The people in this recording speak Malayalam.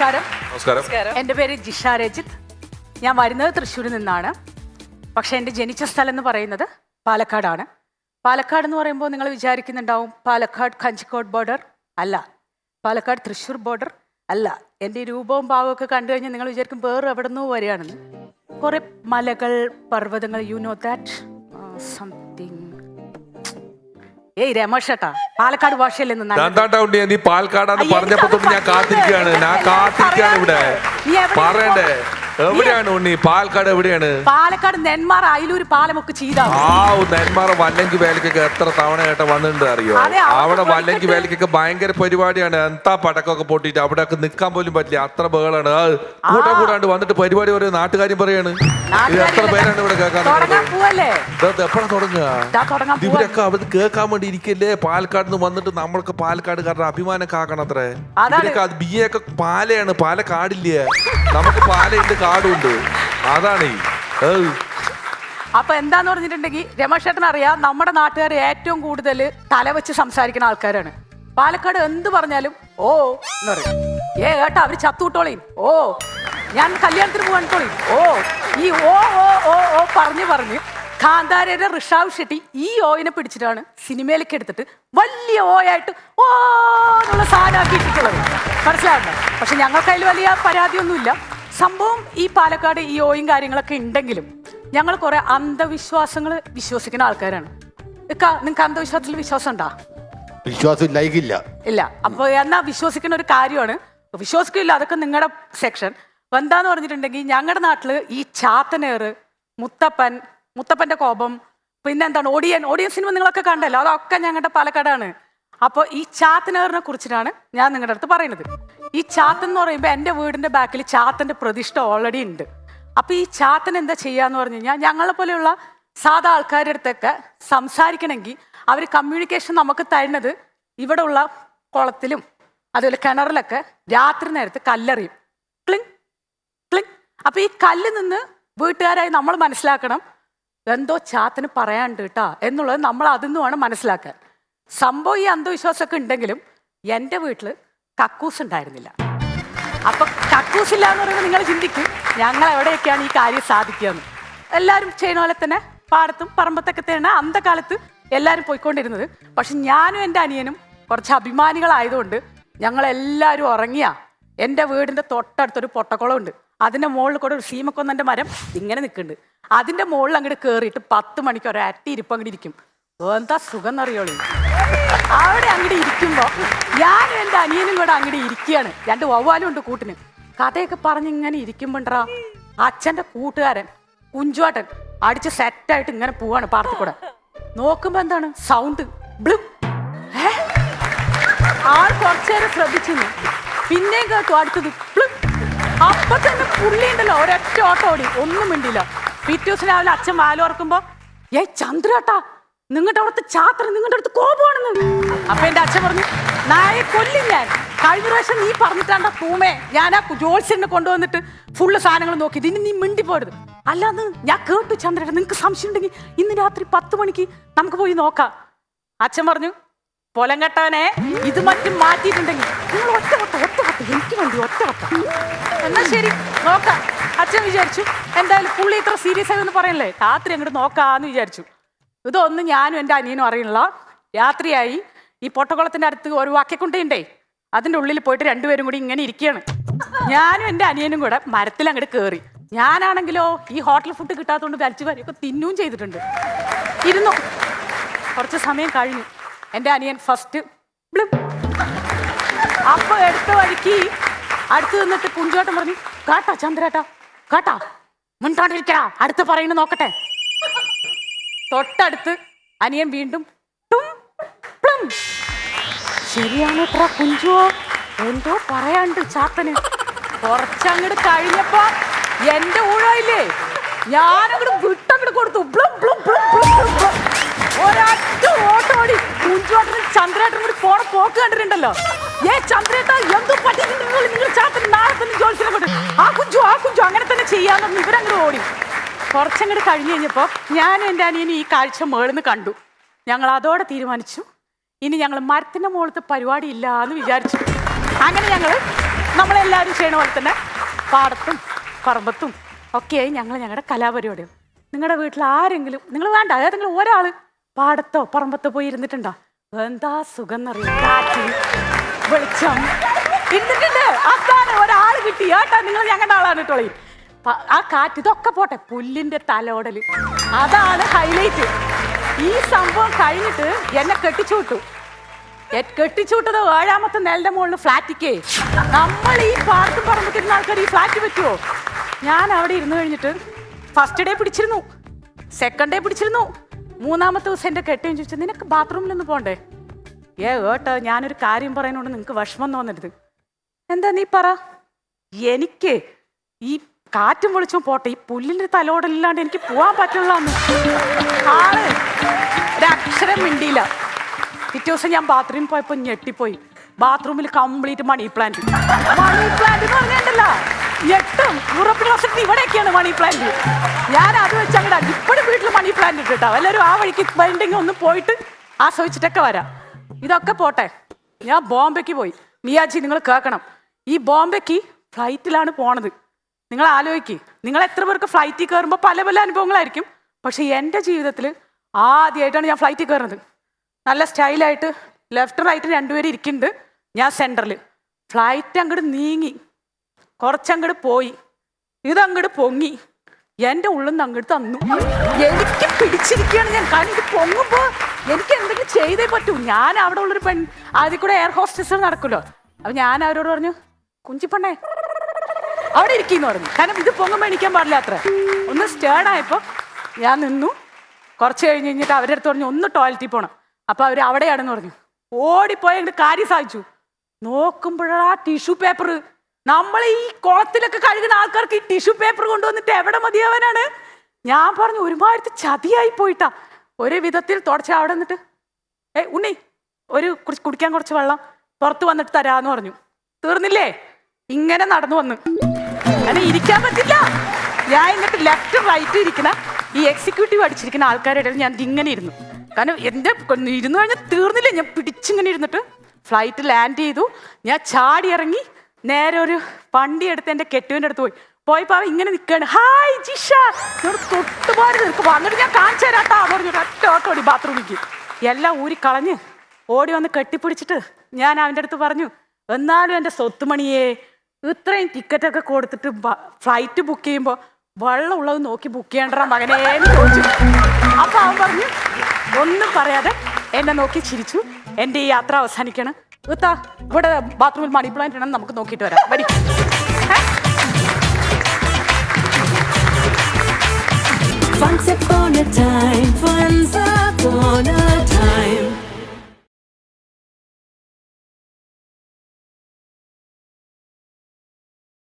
നമസ്കാരം. നമസ്കാരം. എന്റെ പേര് ജിഷ രജിത്ത് ഞാൻ വരുന്നത് തൃശ്ശൂരിൽ നിന്നാണ്. പക്ഷെ എന്റെ ജനിച്ച സ്ഥലം എന്ന് പറയുന്നത് പാലക്കാടാണ്. പാലക്കാട് എന്ന് പറയുമ്പോൾ നിങ്ങൾ വിചാരിക്കുന്നുണ്ടാവും പാലക്കാട് കഞ്ചിക്കോട് ബോർഡർ അല്ല. പാലക്കാട് തൃശ്ശൂർ ബോർഡർ അല്ല. എന്റെ രൂപവും ഭാവവും ഒക്കെ കണ്ടു കഴിഞ്ഞാൽ നിങ്ങൾ വിചാരിക്കും വേറെ എവിടെ നിന്നോ വരികയാണെന്ന്. കുറെ മലകൾ പർവതങ്ങൾ യു നോ ദാറ്റ് സംതിങ് ഏയ് രമേഷട്ടാ പാലക്കാട് ഭാഷയിൽ നിന്ന് നീ പാലക്കാടാന്ന് പറഞ്ഞപ്പോ ഞാൻ കാത്തിരിക്കുകയാണ്. ഞാൻ. കാത്തിരിക്കുകയാണ് ഇവിടെ. പറയണ്ടേ? എവിടെയാണ് ഉണ്ണി? പാലക്കാട് എവിടെയാണ്? പാലക്കാട് നെന്മാറ അയിലൂർ പാലമൊക്കെ ചെയ്താ ആ നെന്മാറ വല്ലങ്കി വേലക്കൊക്കെ എത്ര തവണ കേട്ട വന്നിട്ടുണ്ട് അറിയോ? അവിടെ വല്ലങ്കി വേലക്കൊക്കെ ഭയങ്കര പരിപാടിയാണ്. എന്താ പടക്കമൊക്കെ പൊട്ടിട്ട് അവിടെ ഒക്കെ നിക്കാൻ പോലും പറ്റില്ല. അത്ര ബഹളാണ്. കൂട്ടം കൂടാണ്ട് വന്നിട്ട് പരിപാടി ഒരു നാട്ടുകാര്യം പറയാണ്. ഇത് എത്ര പേരാണ് ഇവിടെ കേൾക്കാൻ എപ്പോഴാ തുടങ്ങുക? ഇവരൊക്കെ അവിടെ കേൾക്കാൻ വേണ്ടി ഇരിക്കല്ലേ? പാലക്കാട് നിന്ന് വന്നിട്ട് നമ്മൾക്ക് പാലക്കാട് അഭിമാനം കാക്കണം അത്രേ ബി ഇവരൊക്കെ ബി ഒക്കെ പാലയാണ്. പാലക്കാടില്ലേ? കാടില്ല നമുക്ക് പാലയുണ്ട് കാടുണ്ട് അതാണ്. അപ്പൊ എന്താന്ന് പറഞ്ഞിട്ടുണ്ടെങ്കിൽ രമേശേട്ടൻ അറിയാം നമ്മുടെ നാട്ടുകാർ ഏറ്റവും കൂടുതൽ തലവെച്ച് സംസാരിക്കുന്ന ആൾക്കാരാണ്. പാലക്കാട് എന്ത് പറഞ്ഞാലും ഓ എന്ന് പറയും. ഏ ഏട്ടാ അവർ ചത്തുവിട്ടോളീൻ ഓ ഞാൻ കല്യാണത്തിന് പോകാനിട്ടോളീൻ ഓ ഈ ഓ ഓ ഓ ഓ പറഞ്ഞു പറഞ്ഞ് കാന്താരയുടെ ഋഷാവ് ഷെട്ടി ഈ ഓയിനെ പിടിച്ചിട്ടാണ് സിനിമയിലേക്ക് എടുത്തിട്ട് വലിയ ഓയായിട്ട് ഓ എന്നുള്ള സാധനമാക്കി ഇട്ടിട്ടുള്ളത് മനസ്സിലാവുന്നത് പക്ഷെ ഞങ്ങൾക്കതിൽ വലിയ പരാതിയൊന്നുമില്ല. സംഭവം ഈ പാലക്കാട് ഈ ഓയും കാര്യങ്ങളൊക്കെ ഉണ്ടെങ്കിലും ഞങ്ങൾ കുറെ അന്ധവിശ്വാസങ്ങൾ വിശ്വസിക്കുന്ന ആൾക്കാരാണ്. നിങ്ങൾക്ക് അന്ധവിശ്വാസത്തിൽ വിശ്വാസം ഉണ്ടാ വിശ്വാസം ഇല്ല ഇല്ല. അപ്പൊ എന്നാ വിശ്വസിക്കുന്ന ഒരു കാര്യമാണ്. വിശ്വസിക്കില്ല അതൊക്കെ നിങ്ങളുടെ സെക്ഷൻ എന്താന്ന് പറഞ്ഞിട്ടുണ്ടെങ്കിൽ ഞങ്ങളുടെ നാട്ടിൽ ഈ ചാത്തനേറ് മുത്തപ്പൻ മുത്തപ്പന്റെ കോപം പിന്നെന്താണ് ഓടിയൻ ഓടിയൻ സിനിമ നിങ്ങളൊക്കെ കണ്ടല്ലോ. അതൊക്കെ ഞങ്ങളുടെ പാലക്കാടാണ്. അപ്പോൾ ഈ ചാത്തനേറിനെ കുറിച്ചിട്ടാണ് ഞാൻ നിങ്ങളുടെ അടുത്ത് പറയുന്നത്. ഈ ചാത്തൻ എന്ന് പറയുമ്പോൾ എന്റെ വീടിന്റെ ബാക്കിൽ ചാത്തന്റെ പ്രതിഷ്ഠ ഓൾറെഡി ഉണ്ട്. അപ്പോൾ ഈ ചാത്തൻ എന്താ ചെയ്യാന്ന് പറഞ്ഞു കഴിഞ്ഞാൽ ഞങ്ങളെ പോലെയുള്ള സാധാ ആൾക്കാരുടെ അടുത്തൊക്കെ സംസാരിക്കണമെങ്കിൽ അവർ കമ്മ്യൂണിക്കേഷൻ നമുക്ക് തരുന്നത് ഇവിടെ ഉള്ള കുളത്തിലും അതുപോലെ കിണറിലൊക്കെ രാത്രി നേരത്ത് കല്ലെറിയും. ക്ലിങ് ക്ലിങ്. അപ്പോൾ ഈ കല്ല് നിന്ന് വീട്ടുകാരായി നമ്മൾ മനസ്സിലാക്കണം എന്തോ ചാത്തിന് പറയാണ്ട് കേട്ടാ എന്നുള്ളത് നമ്മൾ അതിൽ നിന്ന് വേണം മനസ്സിലാക്കാൻ സംഭവം ഈ അന്ധവിശ്വാസമൊക്കെ ഉണ്ടെങ്കിലും എന്റെ വീട്ടിൽ കക്കൂസ് ഉണ്ടായിരുന്നില്ല. അപ്പൊ കക്കൂസ് ഇല്ല എന്ന് പറയുമ്പോൾ നിങ്ങൾ ചിന്തിക്കും ഞങ്ങൾ എവിടെയൊക്കെയാണ് ഈ കാര്യം സാധിക്കുകയെന്ന്. എല്ലാവരും ചെയ്യുന്ന പോലെ തന്നെ പാടത്തും പറമ്പത്തൊക്കെ തന്നെ അന്ധകാലത്ത് എല്ലാവരും പോയിക്കൊണ്ടിരുന്നത്. പക്ഷെ ഞാനും എന്റെ അനിയനും കുറച്ച് അഭിമാനികളായതുകൊണ്ട് ഞങ്ങളെല്ലാവരും ഉറങ്ങിയാ എന്റെ വീടിന്റെ തൊട്ടടുത്തൊരു പൊട്ടക്കുളമുണ്ട്. അതിന്റെ മുകളിൽ കൂടെ ഒരു സീമക്കൊന്നന്റെ മരം ഇങ്ങനെ നിൽക്കുന്നുണ്ട്. അതിന്റെ മുകളിൽ അങ്ങോട്ട് കയറിയിട്ട് പത്ത് മണിക്ക് ഒരു അട്ടി ഇരിപ്പ് അങ്ങോട്ട് ഇരിക്കും. എന്താ സുഖം എന്നറിയോളി. അവിടെ അങ്ങോട്ട് ഇരിക്കുമ്പോ ഞാനും എന്റെ അനിയനും കൂടെ അങ്ങോട്ട് ഇരിക്കുകയാണ് രണ്ട് വവ്വാലും ഉണ്ട് കൂട്ടിന്. കഥയൊക്കെ പറഞ്ഞ് ഇങ്ങനെ ഇരിക്കുമ്പോണ്ടാ അച്ഛന്റെ കൂട്ടുകാരൻ കുഞ്ചുവാട്ടൻ അടിച്ച് സെറ്റായിട്ട് ഇങ്ങനെ പോവാണ് പാർത്തി കൂടെ നോക്കുമ്പോ എന്താണ്? Sound blue. ആൾ കുറച്ചു നേരം ശ്രദ്ധിച്ചു നിന്നു. പിന്നെയും കേട്ടു അടുത്തത്. അപ്പൊ തന്നെ പുള്ളി ഉണ്ടല്ലോ ഒരൊറ്റ ഓട്ടം ഓടി. ഒന്നും മിണ്ടില്ല പിറ്റേ ദിവസം രാവിലെ അച്ഛൻ വാലോർക്കുമ്പോ ഏയ് ചന്ദ്രേട്ടാ നിങ്ങളുടെ അവിടുത്തെ ചാത്ര നിങ്ങളുടെ അടുത്ത് കോപമാണെന്ന്. അപ്പൊ എന്റെ അച്ഛൻ പറഞ്ഞു നായെ കൊല്ലും ഞാൻ. കഴിഞ്ഞ പ്രാവശ്യം നീ പറഞ്ഞിട്ടാണ്ട പൂമേ ഞാൻ ആ ജോത്സ്യനെ കൊണ്ടുവന്നിട്ട് ഫുള്ള് സാധനങ്ങൾ നോക്കി. ഇതിന് നീ മിണ്ടി പോരുത്. അല്ലാന്ന് ഞാൻ കേട്ടു ചന്ദ്രേട്ട നിങ്ങൾക്ക് സംശയം ഉണ്ടെങ്കിൽ ഇന്ന് രാത്രി പത്ത് മണിക്ക് നമുക്ക് പോയി നോക്കാം. അച്ഛൻ പറഞ്ഞു പൊലം കെട്ടവനെ ഇത് മറ്റും മാറ്റിയിട്ടുണ്ടെങ്കിൽ നിങ്ങൾ ഒറ്റ വട്ട ഒറ്റ വട്ട എനിക്ക് വേണ്ടി ഒറ്റ വട്ട. എന്നാ ശരി നോക്കാം. അച്ഛൻ വിചാരിച്ചു എന്തായാലും പുള്ളി ഇത്ര സീരിയസ് ആയി എന്ന് പറയല്ലേ? രാത്രി അങ്ങോട്ട് നോക്കാന്ന് വിചാരിച്ചു. ഇതൊന്നും ഞാനും എന്റെ അനിയനും അറിയണില്ല രാത്രിയായി. ഈ പൊട്ടക്കുളത്തിന്റെ അടുത്ത് ഒരു വാക്കിക്കുണ്ടേ അതിന്റെ ഉള്ളിൽ പോയിട്ട് രണ്ടുപേരും കൂടി ഇങ്ങനെ ഇരിക്കുകയാണ്. ഞാനും എന്റെ അനിയനും കൂടെ മരത്തിൽ അങ്ങോട്ട് കയറി ഞാനാണെങ്കിലോ ഈ ഹോട്ടൽ ഫുഡ് കിട്ടാത്തതുകൊണ്ട് വലിച്ചു വരെയൊക്കെ തിന്നുകയും ചെയ്തിട്ടുണ്ട്. ഇരുന്നു? കുറച്ച് സമയം കഴിഞ്ഞു. എന്റെ അനിയൻ ഫസ്റ്റ് അപ്പൊ എടുത്ത വഴിക്ക് അടുത്ത് നിന്നിട്ട് കുഞ്ചോട്ടം പറഞ്ഞു കാട്ടാ ചന്ദ്രേട്ടാ കാട്ടാ മുൻകാണ്ടിരിക്കടാ അടുത്ത് പറയുന്നത് നോക്കട്ടെ. തൊട്ടടുത്ത് അനിയൻ വീണ്ടും. ശരിയാണ് ഇത്ര കുഞ്ചുവോ? എന്തോ പറയാണ്ട് ചാത്തന്. കുറച്ചങ്ങോട്ട് കഴിഞ്ഞപ്പോ എന്റെ ഊഴമില്ലേ ഞാനങ്ങട് വിട്ടങ്ങട് കൊടുത്തു. ബ്ലും, ബ്ലും, ബ്ലും, ബ്ലും, ബ്ലും, ബ്ലും. പോക്ക് ഏ നിങ്ങൾ? ആ ആ അങ്ങനെ തന്നെ ഓടി. കുറച്ചങ്ങോട്ട് കഴിഞ്ഞ് കഴിഞ്ഞപ്പോൾ ഞാൻ എന്റെ അനിയനും ഈ കാഴ്ച മേളിന്ന് കണ്ടു. ഞങ്ങൾ അതോടെ തീരുമാനിച്ചു. ഇനി ഞങ്ങൾ മരത്തിന്റെ മുകളിലത്തെ പരിപാടി ഇല്ല എന്ന് വിചാരിച്ചു. അങ്ങനെ ഞങ്ങൾ നമ്മളെല്ലാവരും ചെയ്യണ പോലെ തന്നെ പാടത്തും പറമ്പത്തും ഒക്കെയായി ഞങ്ങൾ ഞങ്ങളുടെ കലാപരിപാടികൾ നിങ്ങളുടെ വീട്ടിൽ ആരെങ്കിലും നിങ്ങൾ വേണ്ട ഏതെങ്കിലും ഒരാൾ പാടത്തോ പറമ്പത്തോ പോയി ഇരുന്നിട്ടുണ്ടോ? എന്താ സുഖം എന്നറിയാം? വെളിച്ചം. ഇരുന്നിട്ടുണ്ട്. അതാണ് ഒരാൾ കിട്ടി. ഏട്ടാ നിങ്ങൾ ഞങ്ങളുടെ ആളാണ് കേട്ടോളി ആ കാറ്റ് ഇതൊക്കെ പോട്ടെ പുല്ലിന്റെ തലോടൽ. അതാണ് ഹൈലൈറ്റ് ഈ സംഭവം കഴിഞ്ഞിട്ട് എന്നെ കെട്ടിച്ചു വിട്ടു. കെട്ടിച്ചുവിട്ടത് ഏഴാമത്തെ നിലന്റെ മുകളിൽ ഫ്ലാറ്റിക്കേ. നമ്മൾ ഈ പാർക്കും പറമ്പിട്ടിരുന്ന ആൾക്കാർ ഈ ഫ്ലാറ്റ് പറ്റുമോ ഞാൻ അവിടെ ഇരുന്ന് കഴിഞ്ഞിട്ട് ഫസ്റ്റ് ഡേ പിടിച്ചിരുന്നു. സെക്കൻഡ് ഡേ പിടിച്ചിരുന്നു. മൂന്നാമത്തെ ദിവസം എന്റെ കെട്ടിയും ചോദിച്ചു നിനക്ക് ബാത്റൂമിലൊന്ന് പോണ്ടേ? ഏ ഏട്ടോ ഞാനൊരു കാര്യം പറയുന്നതുകൊണ്ട് നിങ്ങൾക്ക് വിഷമം തോന്നരുത്. എന്താ നീ പറ? എനിക്ക് ഈ കാറ്റും വിളിച്ചും പോട്ടെ. ഈ പുല്ലിന്റെ തലോടല്ലാണ്ട് എനിക്ക് പോവാൻ പറ്റുള്ള ആൾ. ഒരക്ഷരം മിണ്ടിയില്ല. പിറ്റേ ദിവസം ഞാൻ ബാത്റൂമിൽ പോയപ്പോ ഞെട്ടിപ്പോയി. ബാത്റൂമിൽ complete money plant money plant എന്ന് പറഞ്ഞിട്ടല്ല ഞെട്ടും. യൂറോപ്യൻ വർഷത്തിൽ ഇവിടെയൊക്കെയാണ് മണി പ്ലാന്റ് ഞാൻ അത് വെച്ച് അങ്ങോട്ട് ഇപ്പോഴും വീട്ടിൽ മണി പ്ലാന്റ് ഇട്ടിട്ടാ. എല്ലാവരും ആ വഴിക്ക് ബൈൻഡിങ് ഒന്ന് പോയിട്ട് ആസ്വദിച്ചിട്ടൊക്കെ വരാം. ഇതൊക്കെ പോട്ടെ. ഞാൻ ബോംബെക്ക് പോയി. മിയാജി നിങ്ങൾ കേൾക്കണം. ഈ ബോംബെക്ക് ഫ്ലൈറ്റിലാണ് പോണത്. നിങ്ങൾ ആലോചിക്ക് നിങ്ങൾ എത്ര പേർക്ക് ഫ്ലൈറ്റിൽ കയറുമ്പോൾ പല പല അനുഭവങ്ങളായിരിക്കും. പക്ഷെ എന്റെ ജീവിതത്തിൽ ആദ്യമായിട്ടാണ് ഞാൻ ഫ്ലൈറ്റിൽ കയറുന്നത് നല്ല സ്റ്റൈലായിട്ട് ലെഫ്റ്റ് റൈറ്റ് രണ്ടുപേരും ഇരിക്കുന്നുണ്ട് ഞാൻ സെന്ററിൽ ഫ്ലൈറ്റ് അങ്ങോട്ട് നീങ്ങി. കുറച്ചങ്ങോട്ട് പോയി. ഇതങ്ങോട്ട് പൊങ്ങി. എന്റെ ഉള്ളിൽ നിന്ന് അങ്ങോട്ട് തന്നു. എനിക്ക് പിടിച്ചിരിക്കുകയാണ് ഞാൻ. കാരണം ഇത് പൊങ്ങുമ്പോൾ എനിക്ക് എന്തെങ്കിലും ചെയ്തേ പറ്റൂ. ഞാൻ അവിടെ ഉള്ളൊരു പെൺ ആദ്യം കൂടെ എയർ ഹോസ്റ്റസ് നടക്കുമല്ലോ. അപ്പം ഞാൻ അവരോട് പറഞ്ഞു കുഞ്ചിപ്പണ്ണേ അവിടെ ഇരിക്കുന്നു പറഞ്ഞു. കാരണം ഇത് പൊങ്ങുമ്പോൾ എണീക്കാൻ പാടില്ല അത്ര. ഒന്ന് സ്റ്റേർഡായപ്പോൾ ഞാൻ നിന്നു. കുറച്ച് കഴിഞ്ഞ് കഴിഞ്ഞിട്ട് അവരുടെ അടുത്ത് പറഞ്ഞു ഒന്ന് ടോയ്ലറ്റിൽ പോകണം അപ്പോൾ അവർ അവിടെയാണെന്ന് പറഞ്ഞു. ഓടിപ്പോയി അങ്ങോട്ട് കാര്യം സാധിച്ചു. നോക്കുമ്പോഴാ ടിഷ്യൂ പേപ്പർ നമ്മൾ ഈ കുളത്തിലൊക്കെ കഴുകുന്ന ആൾക്കാർക്ക് ഈ ടിഷ്യൂ പേപ്പർ കൊണ്ടുവന്നിട്ട് എവിടെ മതിയാവാനാണ്? ഞാൻ പറഞ്ഞു ഒരുമാതിരി ചതിയായി പോയിട്ടാ. ഒരു വിധത്തിൽ തുടച്ച അവിടെ നിന്നിട്ട് ഏ ഉണ്ണി ഒരു കുറച്ച് കുടിക്കാൻ കുറച്ച് വെള്ളം പുറത്ത് വന്നിട്ട് തരാന്ന് പറഞ്ഞു. തീർന്നില്ലേ? ഇങ്ങനെ നടന്നു വന്നു. അങ്ങനെ ഇരിക്കാൻ പറ്റില്ല. ഞാൻ എന്നിട്ട് ലെഫ്റ്റ് റൈറ്റ് ഇരിക്കുന്ന ഈ എക്സിക്യൂട്ടീവ് അടിച്ചിരിക്കുന്ന ആൾക്കാരുടെ ഇടയിൽ ഞാൻ ഇങ്ങനെ ഇരുന്നു. കാരണം എന്റെ ഇരുന്നു കഴിഞ്ഞാൽ തീർന്നില്ല. ഞാൻ പിടിച്ചിങ്ങനെ ഇരുന്നിട്ട് ഫ്ലൈറ്റ് ലാൻഡ് ചെയ്തു. ഞാൻ ചാടി ഇറങ്ങി നേരെ ഒരു വണ്ടി എടുത്ത് എന്റെ കെട്ടുവിന്റെ അടുത്ത് പോയി. പോയപ്പോൾ അവൻ ഇങ്ങനെ നിൽക്കുകയാണ് ഹായ് ജിഷ. എന്നോട് തൊട്ടുപാടി നിൽക്കും. വന്നിട്ട് ഞാൻ കാണിച്ചു തരാട്ടാ എന്ന് പറഞ്ഞു ഒറ്റ ഓട്ടോ ഓടി ബാത്റൂമിലേക്ക് എല്ലാം ഊരി കളഞ്ഞ് ഓടി വന്ന് കെട്ടിപ്പിടിച്ചിട്ട് ഞാൻ അവന്റെ അടുത്ത് പറഞ്ഞു എന്നാലും എന്റെ സ്വത്തുമണിയെ ഇത്രയും ടിക്കറ്റൊക്കെ കൊടുത്തിട്ട് ഫ്ലൈറ്റ് ബുക്ക് ചെയ്യുമ്പോൾ വെള്ളം ഉള്ളത് നോക്കി ബുക്ക് ചെയ്യണ്ട മകനേ എന്ന് ചോദിച്ചു. അപ്പൊ അവൻ പറഞ്ഞു ഒന്നും പറയാതെ എന്നെ നോക്കി ചിരിച്ചു. എന്റെ ഈ യാത്ര അവസാനിക്കണം. ഇത്താ ഇവിടെ ബാത്റൂമിൽ മണി പ്ലാന്റ് ഉണ്ടെന്ന് നമുക്ക് നോക്കിയിട്ട് വരാം. വരി.